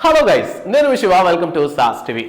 Hello guys నేను Shiva welcome to సాస్ TV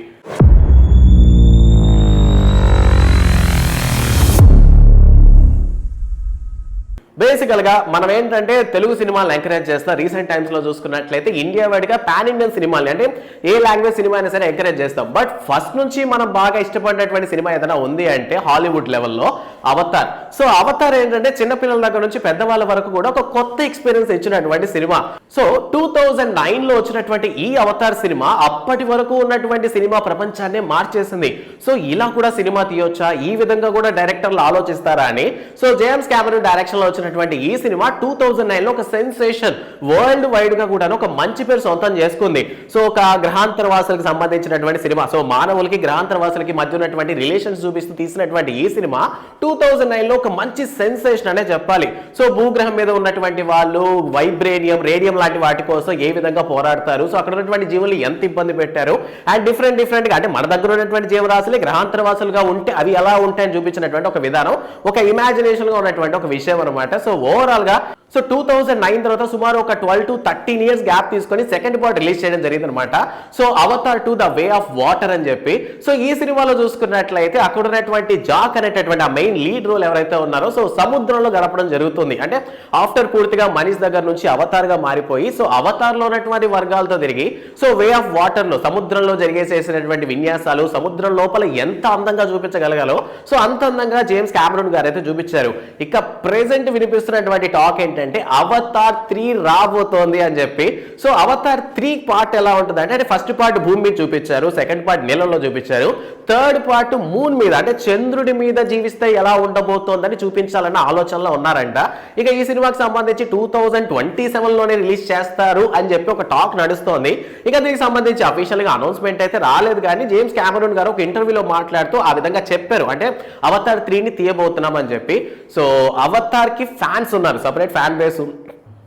బేసికల్గా మనం ఏంటంటే తెలుగు సినిమాలను ఎంకరేజ్ చేస్తాం రీసెంట్ టైమ్స్లో చూసుకున్నట్లయితే ఇండియా వైడ్గా పాన్ ఇండియన్ సినిమాలు అంటే ఏ లాంగ్వేజ్ సినిమా అయినా సరే ఎంకరేజ్ చేస్తాం. బట్ ఫస్ట్ నుంచి మనం బాగా ఇష్టపడినటువంటి సినిమా ఏదైనా ఉంది అంటే హాలీవుడ్ లెవెల్లో అవతార్ సో అవతార్ ఏంటంటే చిన్నపిల్లల దగ్గర నుంచి పెద్దవాళ్ళ వరకు కూడా ఒక కొత్త ఎక్స్పీరియన్స్ ఇచ్చినటువంటి సినిమా. సో టూ థౌజండ్ నైన్లో వచ్చినటువంటి ఈ అవతార్ సినిమా అప్పటి వరకు ఉన్నటువంటి సినిమా ప్రపంచాన్ని మార్చేసింది. సో ఇలా కూడా సినిమా తీయొచ్చా? ఈ విధంగా కూడా డైరెక్టర్లు ఆలోచిస్తారా అని? సో జేమ్స్ క్యామరన్ డైరెక్షన్లో లో చేసినటువంటి ఈ సినిమా టూ థౌజండ్ నైన్లో ఒక సెన్సేషన్ వరల్డ్ వైడ్గా కూడా ఒక మంచి పేరు సొంతం చేసుకుంది. సో ఒక గ్రహాంతరవాసులకు సంబంధించినటువంటి సినిమా సో మానవులకి గ్రహాంతరవాసులకి మధ్య ఉన్నటువంటి రిలేషన్స్ చూపిస్తూ తీసినటువంటి ఈ సినిమా టూ థౌజండ్ నైన్లో ఒక మంచి సెన్సేషన్ అనే చెప్పాలి. సో భూగ్రహం మీద ఉన్నటువంటి వాళ్ళు వైబ్రేనియం రేడియం లాంటి వాటి కోసం ఏ విధంగా పోరాడతారు? సో అక్కడ ఉన్నటువంటి జీవులు ఎంత ఇబ్బంది పెట్టారు? అండ్ డిఫరెంట్ డిఫరెంట్గా అంటే మన దగ్గర ఉన్నటువంటి జీవరాశులు గ్రహాంతరవాసులుగా ఉంటే అవి ఎలా ఉంటాయని చూపించినటువంటి ఒక విధానం ఒక ఇమాజినేషన్గా ఉన్నటువంటి ఒక విషయం అనమాట సో ఓవరాల్గా సో టూ థౌజండ్ నైన్ తర్వాత సుమారు ఒక twelve to thirteen years gap తీసుకొని సెకండ్ పార్ట్ రిలీజ్ చేయడం జరిగింది అనమాట so Avatar two the way of water అని చెప్పి సో ఈ సినిమాలో చూసుకున్నట్లయితే అక్కడ ఉన్నటువంటి జాక్ అనేటటువంటి ఆ మెయిన్ లీడ్ రోల్ ఎవరైతే ఉన్నారో సో సముద్రంలో గడపడం జరుగుతుంది. అంటే ఆఫ్టర్ పూర్తిగా మనీష్ దగ్గర నుంచి అవతార్గా మారిపోయి సో అవతార్లో ఉన్నటువంటి వర్గాలతో తిరిగి సో వే ఆఫ్ వాటర్లో సముద్రంలో జరిగేసేసినటువంటి విన్యాసాలు సముద్రం లోపల ఎంత అందంగా చూపించగలగాలో సో అంత అందంగా జేమ్స్ క్యామరూన్ గారు అయితే చూపించారు. ఇక ప్రెసెంట్ వినిపిస్తున్నటువంటి టాక్ ఏంటంటే అవతార్ త్రీ రాబోతోంది అని చెప్పి. సో అవతార్ త్రీ పార్ట్ ఎలా ఉంటుంది అంటే ఫస్ట్ పార్ట్ భూమి మీద చూపించారు సెకండ్ పార్ట్ నీళ్ళలో చూపించారు థర్డ్ పార్ట్ మూన్ మీద అంటే చంద్రుడి మీద జీవిస్తే ఎలా ఉండబోతోందని చూపించాలన్న ఆలోచనలో ఉన్నారంట. ఇక ఈ సినిమాకి సంబంధించి టూ థౌజండ్ ట్వంటీ సెవెన్లోనే రిలీజ్ చేస్తారు అని చెప్పి ఒక టాక్ నడుస్తోంది. ఇక దీనికి సంబంధించి అఫీషియల్గా అనౌన్స్మెంట్ అయితే రాలేదు కానీ జేమ్స్ క్యామరూన్ గారు ఒక ఇంటర్వ్యూలో మాట్లాడుతూ ఆ విధంగా చెప్పారు. అంటే అవతార్ త్రీని తీయబోతున్నాం అని చెప్పి. సో అవతార్కి ఫ్యాన్స్ ఉన్నారు సపరేట్ ఫ్యాన్ బేస్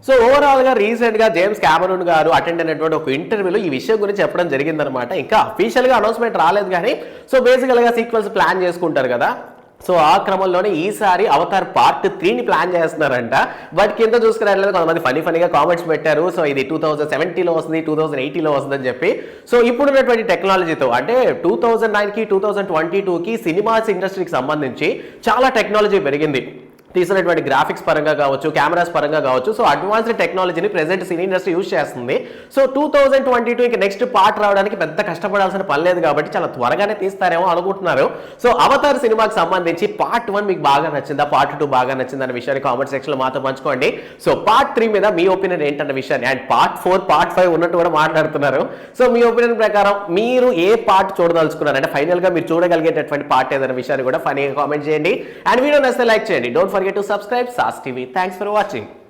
సో ఓవరాల్గా రీసెంట్గా జేమ్స్ క్యామరూన్ గారు అటెండ్ అయినటువంటి ఒక ఇంటర్వ్యూలో ఈ విషయం గురించి చెప్పడం జరిగిందనమాట. ఇంకా అఫీషియల్గా అనౌన్స్మెంట్ రాలేదు కానీ సో బేసికల్గా సీక్వెల్స్ ప్లాన్ చేసుకుంటారు కదా. సో ఆ క్రమంలోనే ఈసారి అవతార్ పార్ట్ త్రీని ప్లాన్ చేస్తున్నారంట. బట్ కింద చూసుకురాలేదు కొంతమంది ఫనీ ఫనీగా కామెంట్స్ పెట్టారు. సో ఇది టూ థౌసండ్ సెవెంటీలో వస్తుంది టూ థౌసండ్ ఎయిటీలో వస్తుందని చెప్పి. సో ఇప్పుడున్నటువంటి టెక్నాలజీతో అంటే టూ థౌసండ్ నైన్కి టూ థౌసండ్ ట్వంటీ టూకి సినిమాస్ ఇండస్ట్రీకి సంబంధించి చాలా టెక్నాలజీ పెరిగింది. తీసినటువంటి గ్రాఫిక్స్ పరంగా కావచ్చు కెమెరాస్ పరంగా కావచ్చు. సో అడ్వాన్స్డ్ టెక్నాలజీని ప్రెసెంట్ సినీ ఇండస్ట్రీ యూజ్ చేస్తుంది. So two thousand twenty two ఇంకా నెక్స్ట్ పార్ట్ రావడానికి పెద్ద కష్టపడాల్సిన పని లేదు కాబట్టి చాలా త్వరగానే తీస్తారేమో అనుకుంటున్నారు. సో అవతార్ సినిమాకి సంబంధించి పార్ట్ వన్ మీకు బాగా నచ్చిందా? పార్ట్ టూ బాగా నచ్చిందా అనే విషయాన్ని కామెంట్ సెక్షన్లో మాతో పంచుకోండి. సో పార్ట్ త్రీ మీద మీ ఒపీనియన్ ఏంటన్న విషయాన్ని and part four part five ఉన్నట్టు కూడా మాట్లాడుతున్నారు. సో మీ ఒపీనియన్ ప్రకారం మీరు ఏ పార్ట్ చూడదలుచుకున్నారు అంటే ఫైనల్గా మీరు చూడగలిగేటటువంటి పార్ట్ ఏదైనా విషయాన్ని కూడా ఫైనల్గా కామెంట్ చేయండి. అండ్ వీడియో నచ్చితే లైక్ చేయండి. Don't forget to subscribe SAS TV. Thanks for watching.